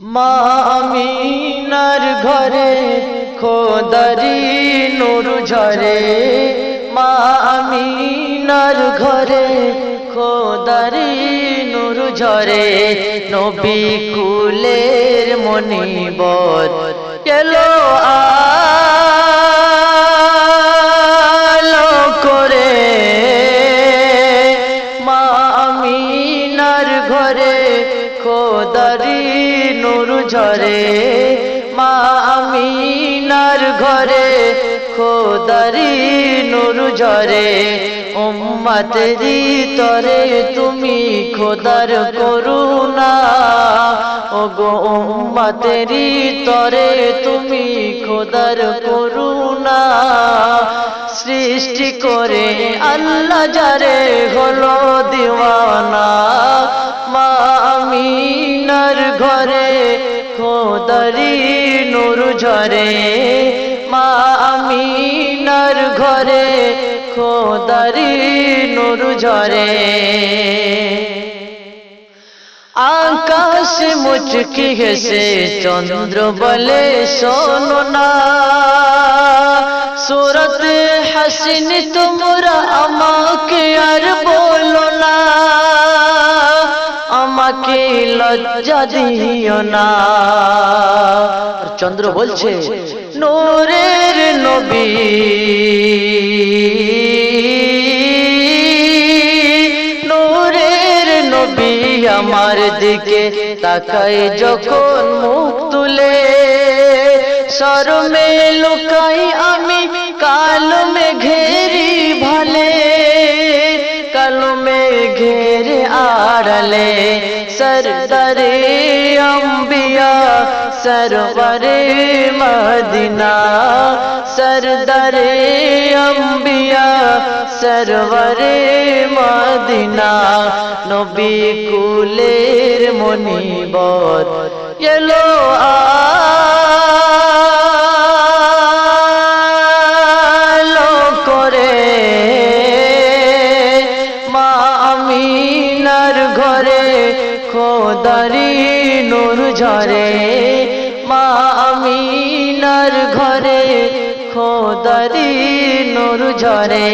মা আমিনার ঘরে, খোদারি নূর ঝরে। মা আমিনার ঘরে, খোদারি নূর ঝরে। নবী কুলের মনিবর এলো আলো ঝরে মা আমিনার ঘরে, খোদারি নূর ঝরে উম্মতেরি তরে তুমি খোদার করুণা। ওগো উম্মতেরি তরে তুমি খোদার করুণা। সৃষ্টি করে আল্লাহ যারে হলো দিওয়ানা। মা আমিনার ঘরে খোদারি নূর ঝরে, মা আমিনার ঘরে খোদারি নূর ঝরে। আকাশ মুচকি হেসে, চন্দ্র বলে, শোনো না, সুরত হাসিন তোমরা আমাকে আর বলো না। আমাকে লজ্জা দিও না। চন্দ্র বলছে, নোরের নবী নোরের নবী আমার দিকে তাকাই যখন মুখ তুলে, শরমে লুকাই সরদারে অম্বিয়া সরবরে মদিনা সরদারে অম্বিয়া সরবরে মদিনা নবী কুলের মনিবর এলো আলো নূর ঝরে। মা আমিনার ঘরে খোদারি নূর ঝরে।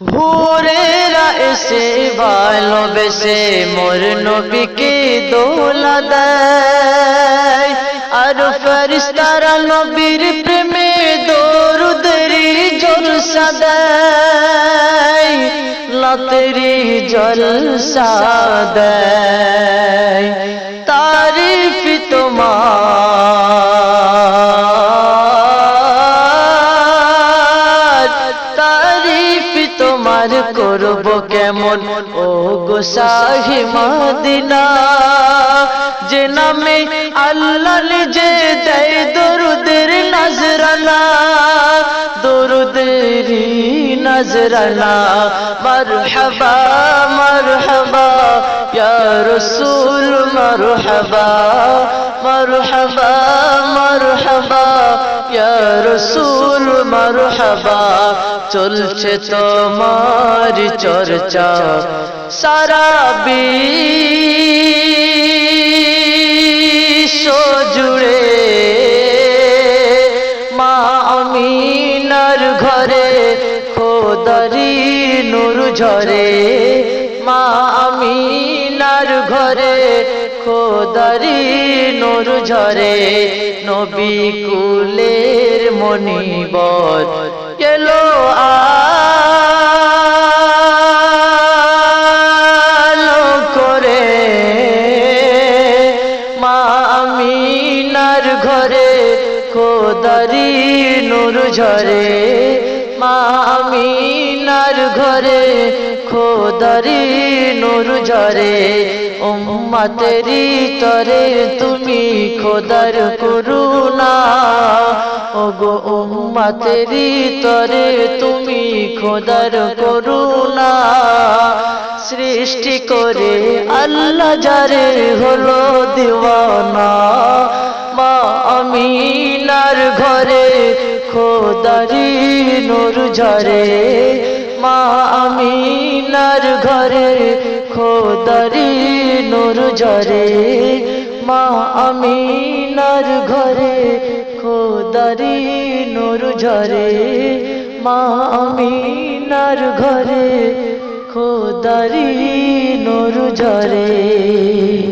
ভোরেরা এসে ভালোবেসে মোর নবীকে দোলা দেয়। আর ফেরিস্তারা নবীর প্রেমে দরুদরি জলসা দেয়। লতরি জলসা দেয় তারিফ তোমার তারিফ তোমার করব কেমন? ও গোসাহি মদিনা, যে নামে আল্লাহ নিজে নজরানা মরহবা মরহবা ইয়া রসুল মরহবা মরহবা মরহবা ইয়া রসুল মরহবা চলছে তোমার চর্চা। সারা বিশ্ব জুড়ে খোদারি নূর ঝরে, মা আমিনার ঘরে, খোদারি নূর ঝরে, নবী কুলের মনিবর এলো আলো করে। মা আমিনার ঘরে, খোদারি নূর ঝরে মা আমিনার ঘরে, খোদারি নূর ঝরে উম্মতেরি তরে তুমি খোদার করুণা। ওগো উম্মতেরি তরে তুমি খোদার করুণা। সৃষ্টি করে আল্লাহ যারে হলো দিওয়ানা। মা আমিনার ঘরে খোদারি নুর ঝরে, মা আমি নার ঘরে খোদারি নুর ঝরে, মা আমি নার ঘরে খোদারি নুর ঝরে, মা আমি নার ঘরে খোদারি নুর ঝরে।